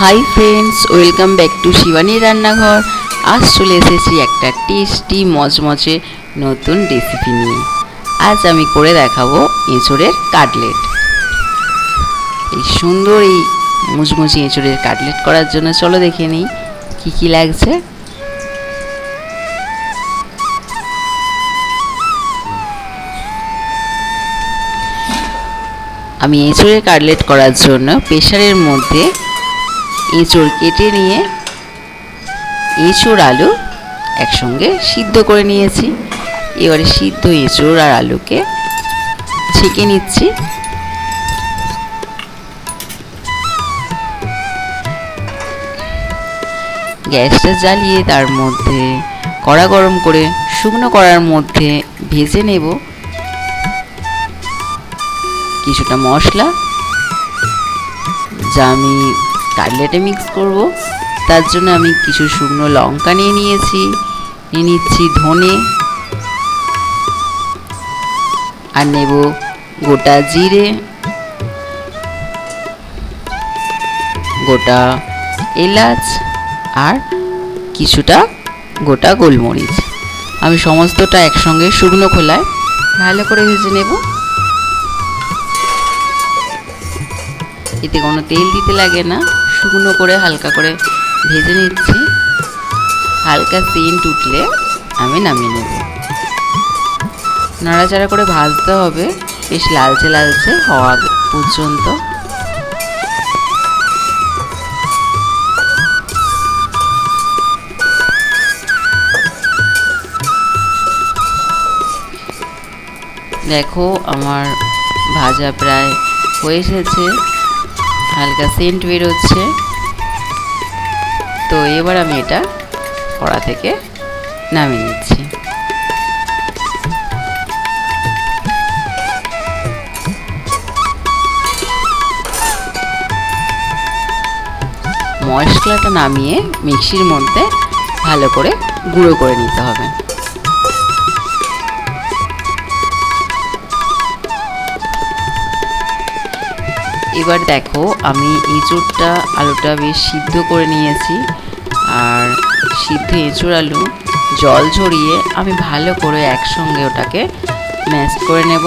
Hi friends welcome back to Shivani রান্নাঘর আজ চলে এসেছি একটা টেস্টি মজমজে নতুন রেসিপি নিয়ে। আজ আমি করে দেখাবো এঁচড়ের কাটলেট। এই সুন্দর এই মুচমুচি এঁচড়ের কাটলেট করার জন্য চলো দেখে নিই, কী কী লাগছে। আমি এঁচড়ের কাটলেট করার জন্য প্রেশারের মধ্যে এঁচড় কেটে নিয়ে এঁচড় আলু একসঙ্গে সিদ্ধ করে নিয়েছি। এবারে সিদ্ধ এঁচড় আর আলুকে ছেঁকে নিচ্ছি। গ্যাসটা জ্বালিয়ে তার মধ্যে কড়া গরম করে শুকনো কড়ার মধ্যে ভেজে নেব। কিছুটা মশলা, যা আমি কাটলেটে মিক্স করব। তার জন্য আমি কিছু শুকনো লঙ্কা নিয়ে নিয়েছি। নিয়ে নিচ্ছি ধনে। আর নেব গোটা জিরে। গোটা এলাচ আর কিছুটা গোটা গোলমরিচ। আমি সমস্তটা একসঙ্গে শুকনো খোলায় ভালো করে ভেজে নেব। এতে কোনো তেল দিতে লাগে না। শুকনো করে হালকা করে ভেজে নিচ্ছি। হালকা সেন্ট উঠলে আমি নামিয়ে নেব। নাড়াচাড়া করে ভাজতে হবে। বেশ লালচে লালচে হওয়া পর্যন্ত। দেখো, আমার ভাজা প্রায় হয়ে এসেছে। হালকা সেন্ট বেরোচ্ছে। তো এবার আমি এটা কড়া থেকে নামিয়ে নিচ্ছি। মশলাটা নামিয়ে মিক্সির মধ্যে ভালো করে গুঁড়ো করে নিতে হবে। এবার দেখো, আমি এঁচুড়টা, আলুটা বেশ সিদ্ধ করে নিয়েছি। আর সিদ্ধ এঁচুড় আলু জল ঝরিয়ে আমি ভালো করে একসঙ্গে ওটাকে ম্যাশ করে নেব।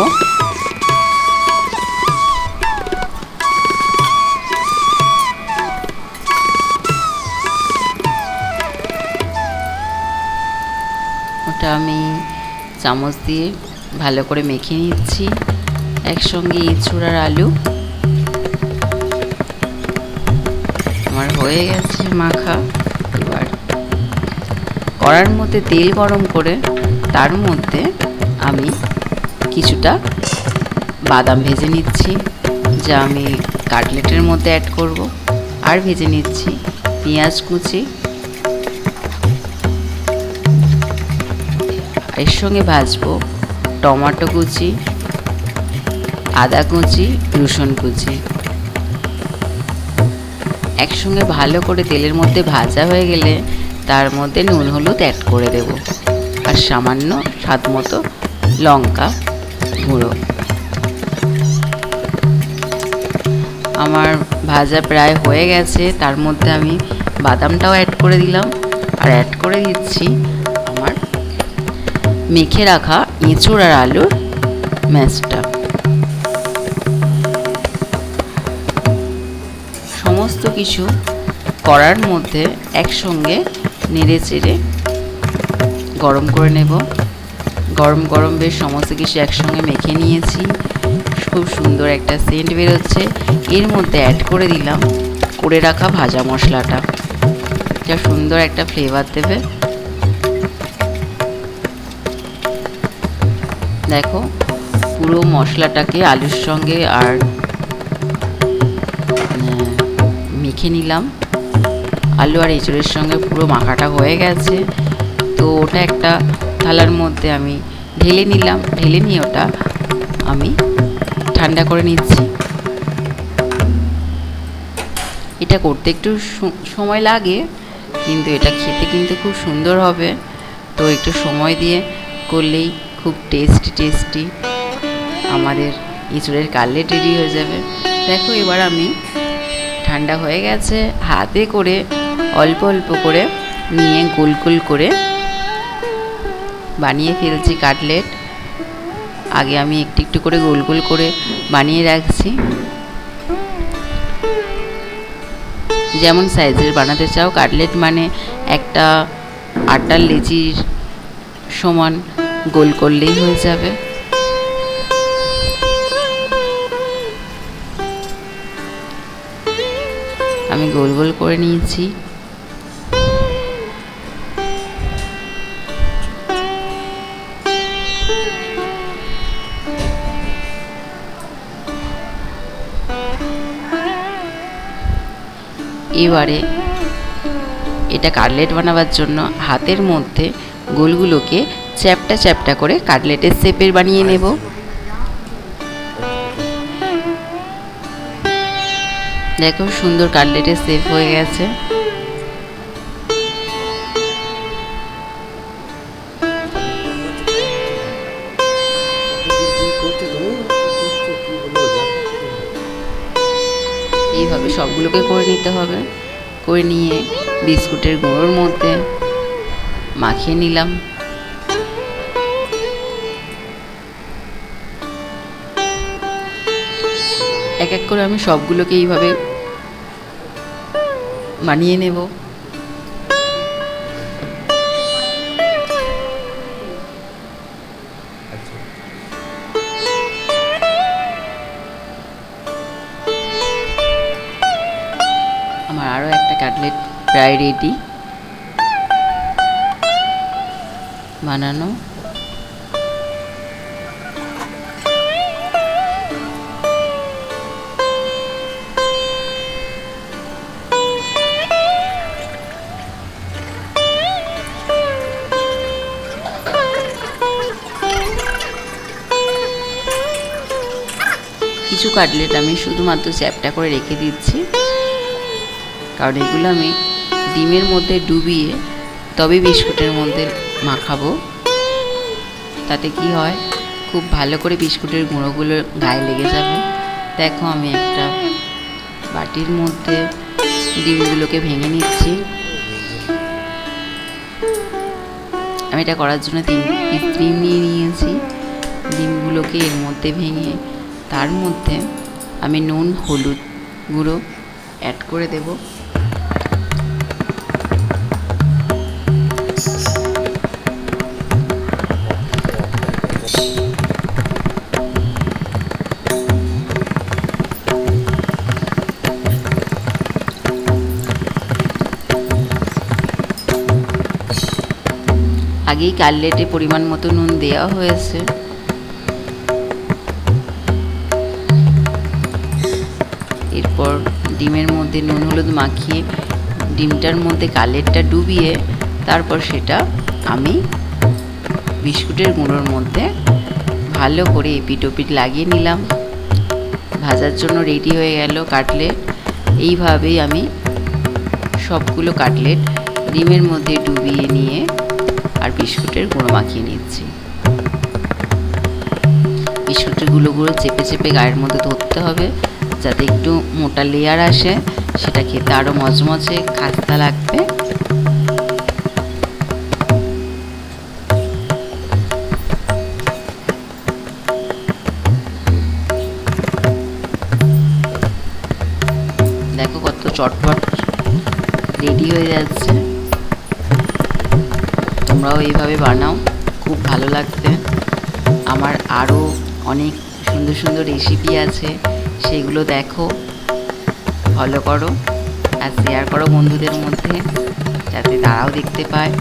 ওটা আমি চামচ দিয়ে ভালো করে মেখে নিচ্ছি। একসঙ্গে এঁচুড় আর আলু আমার হয়ে গেছে মাখা। এবার কড়ার মধ্যে তেল গরম করে তার মধ্যে আমি কিছুটা বাদাম ভেজে নিচ্ছি, যা আমি কাটলেটের মধ্যে অ্যাড করব। আর ভেজে নিচ্ছি পেঁয়াজ কুচি। এর সঙ্গে ভাজবো টমেটো কুচি, আদা কুচি, রসুন কুচি। একসঙ্গে ভালো করে তেলের মধ্যে ভাজা হয়ে গেলে তার মধ্যে নুন, হলুদ অ্যাড করে দেব। আর সামান্য স্বাদ মতো লঙ্কা গুঁড়ো। আমার ভাজা প্রায় হয়ে গেছে, তার মধ্যে আমি বাদামটাও অ্যাড করে দিলাম। আর অ্যাড করে দিচ্ছি আমার মেখে রাখা এঁচুড় আর আলুর ম্যাশটা কিছু করার মধ্যে একসঙ্গে নেড়ে চেড়ে গরম করে নেব। গরম গরম বেশ সমস্ত কিছু একসঙ্গে মেখে নিয়েছি। খুব সুন্দর একটা সেন্ট বেরোচ্ছে। এর মধ্যে অ্যাড করে দিলাম করে রাখা ভাজা মশলাটা। যা সুন্দর একটা ফ্লেভার দেবে। দেখো, পুরো মশলাটাকে আলুর সঙ্গে আর মেখে নিলাম। আলু আর এঁচড়ের সঙ্গে পুরো মাখাটা হয়ে গেছে। তো ওটা একটা থালার মধ্যে আমি ঢেলে নিলাম। ঢেলে নিয়ে ওটা আমি ঠান্ডা করে নিচ্ছি। এটা করতে একটু সময় লাগে, কিন্তু এটা খেতে কিন্তু খুব সুন্দর হবে। তো একটু সময় দিয়ে করলেই খুব টেস্টি টেস্টি আমাদের এঁচড়ের কাটলেট রেডি হয়ে যাবে। দেখো এবার আমি ঠান্ডা হয়ে গেছে, হাতে করে, অল্প অল্প করে নিয়ে গোল গোল করে বানিয়ে ফেলছি কাটলেট। আগে আমি একটু একটু করে গোল গোল করে বানিয়ে রাখছি। যেমন সাইজের বানাতে চাও, কাটলেট মানে একটা আটার লেচির সমান গোল করলেই হয়ে যাবে। আমি গোল গোল করে নিয়েছি। এবারে এটা কাটলেট বানাবার জন্য হাতের মধ্যে গোলগুলোকে চ্যাপটা চ্যাপটা করে কাটলেটের শেপের বানিয়ে নেব। দেখো, সুন্দর কাটলেটের শেপ হয়ে গেছে। এইভাবে সবগুলোকে করে নিতে হবে। করে নিয়ে বিস্কুটের গুঁড়োর মধ্যে মাখিয়ে নিলাম। এক এক করে আমি সবগুলোকে এইভাবে বানিয়ে নেব। আমার আরও একটা কাটলেট প্রায় রেডি বানানো। কিছু কাটলেট আমি শুধুমাত্র চ্যাপটা করে রেখে দিচ্ছি। কারণ এগুলো আমি ডিমের মধ্যে ডুবিয়ে তবে বিস্কুটের মধ্যে মাখাবো। তাতে কি হয়, খুব ভালো করে বিস্কুটের গুঁড়োগুলো গায়ে লেগে যাবে। দেখো আমি একটা বাটির মধ্যে ডিমগুলোকে ভেঙে নিচ্ছি। আমি এটা করার জন্য তিন ডিম নিয়ে নিয়েছি। ডিমগুলোকে এর মধ্যে ভেঙে তার মধ্যে আমি নুন, হলুদ গুঁড়ো অ্যাড করে দেব। আগেই কাটলেটে পরিমাণ মতো নুন দেওয়া হয়েছে। ডিমের মধ্যে নুন, হলুদ মাখিয়ে ডিমটার মধ্যে কালেরটা ডুবিয়ে তারপর সেটা আমি বিস্কুটের গুঁড়োর মধ্যে ভালো করে এপিট ওপিট লাগিয়ে নিলাম। ভাজার জন্য রেডি হয়ে গেল কাটলেট। এইভাবেই আমি সবগুলো কাটলেট ডিমের মধ্যে ডুবিয়ে নিয়ে আর বিস্কুটের গুঁড়ো মাখিয়ে নিচ্ছি। বিস্কুটের গুঁড়োগুলো চেপে চেপে গায়ের মধ্যে ধরতে হবে। যাতে একটু মোটা লেয়ার আসে সেটা খেতে আরও মজমজে খাস্তা লাগবে। দেখো কত চটপট রেডি হয়ে যাচ্ছে। তোমরাও এইভাবে বানাও, খুব ভালো লাগবে আমার আরও অনেক সুন্দর সুন্দর রেসিপি আছে। সেগুলো দেখো। ফলো করো আর শেয়ার করো বন্ধুদের মধ্যে, যাতে তারাও দেখতে পায়।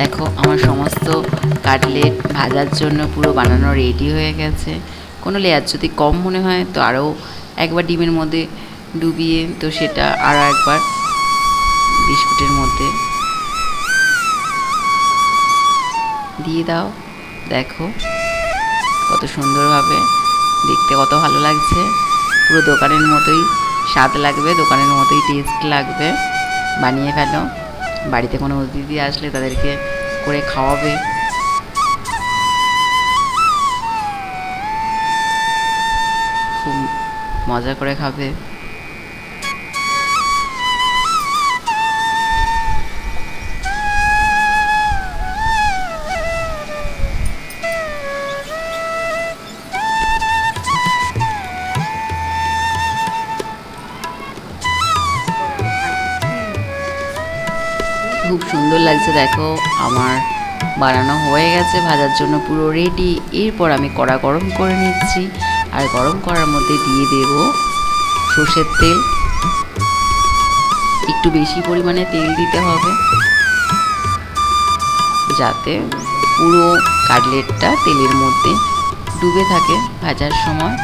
দেখো, আমার সমস্ত কাটলেট ভাজার জন্য পুরো বানানো রেডি হয়ে গেছে। কোনো লেয়ার যদি কম মনে হয়, তো আরও একবার ডিমের মধ্যে ডুবিয়ে, তো সেটা আরও একবার বিস্কুটের মধ্যে দিয়ে দাও। দেখো কত সুন্দরভাবে, দেখতে কত ভালো লাগছে। পুরো দোকানের মতোই স্বাদ লাগবে, দোকানের মতোই টেস্ট লাগবে। বানিয়ে ফেলো। বাড়িতে কোনো অতিথি আসলে তাদেরকে করে খাওয়াবে। খুব মজা করে খাবে খুব। সুন্দর লাগছে, দেখো। আমার বানানো হয়ে গেছে, ভাজার জন্য পুরো রেডি এরপর আমি কড়া গরম করে নিচ্ছি। আর গরম করার মধ্যে দিয়ে দেব সর্ষের তেল। একটু বেশি পরিমাণে তেল দিতে হবে। যাতে পুরো কাটলেটটা তেলের মধ্যে ডুবে থাকে ভাজার সময়।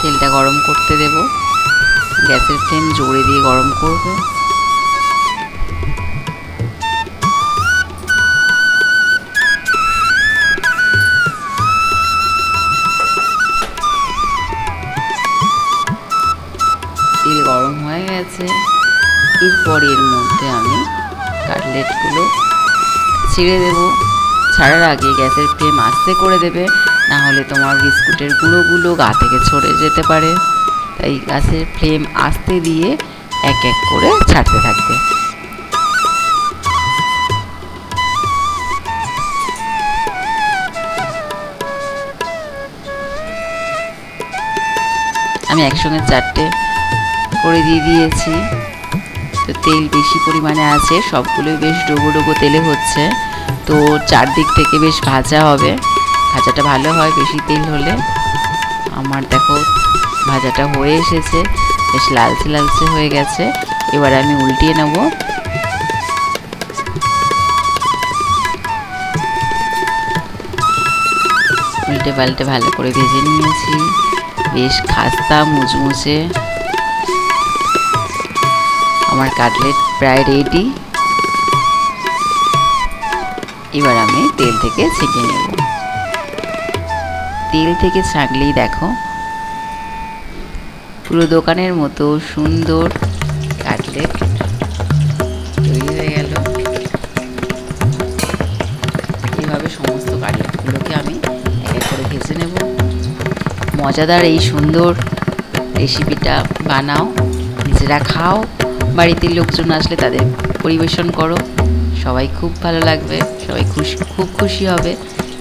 তেলটা গরম করতে দেব। গ্যাসের ফ্লেম জোরে দিয়ে গরম করবে। তেল গরম হয়ে গেছে। এরপর এর মধ্যে আমি কাটলেটগুলো ছেড়ে দেব। ছাড়ার আগে গ্যাসের ফ্লেম আস্তে করে দেবে। না হলে তোমার বিস্কুটের গুঁড়োগুলো গা থেকে ছড়ে যেতে পারে। তাই গ্যাসের ফ্লেম আস্তে দিয়ে এক এক করে ছাড়তে থাকবে। আমি একসঙ্গে চারটে করে দিয়ে দিয়েছি। তো তেল বেশি পরিমাণে আছে, সবগুলোই বেশ ডোবো ডোবো তেলে হচ্ছে। তো চারদিক থেকে বেশ ভাজা হবে। ভাজাটা ভালো হয়, বেশি তেল হলে। আমার দেখো, ভাজাটা হয়ে এসেছে, বেশ লালচে লালচে হয়ে গেছে। এবার আমি উল্টিয়ে নেব। উল্টে পাল্টে ভালো করে ভেজে নিয়েছি। বেশ খাস্তা, মুচমুচে। আমার কাটলেট প্রায় রেডি এবার আমি তেল থেকে ছেঁকে নেব। তেল থেকে ছাঁকলেই দেখো। পুরো দোকানের মতো সুন্দর কাটলেট তৈরি হয়ে গেল। এইভাবে সমস্ত কাটলেটগুলোকে আমি এক এক করে ভেজে নেব। মজাদার এই সুন্দর রেসিপিটা বানাও, নিজেরা খাও, বাড়িতে লোকজন আসলে তাদের পরিবেশন করো। সবাই খুব ভালো লাগবে, সবাই খুশি, খুব খুশি হবে।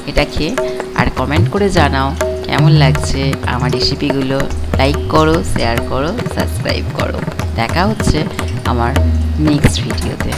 এটা খেয়ে আর কমেন্ট করে জানাও কেমন লাগছে আমার রেসিপিগুলো লাইক করো শেয়ার করো সাবস্ক্রাইব করো। দেখা হচ্ছে আমার নেক্সট ভিডিওতে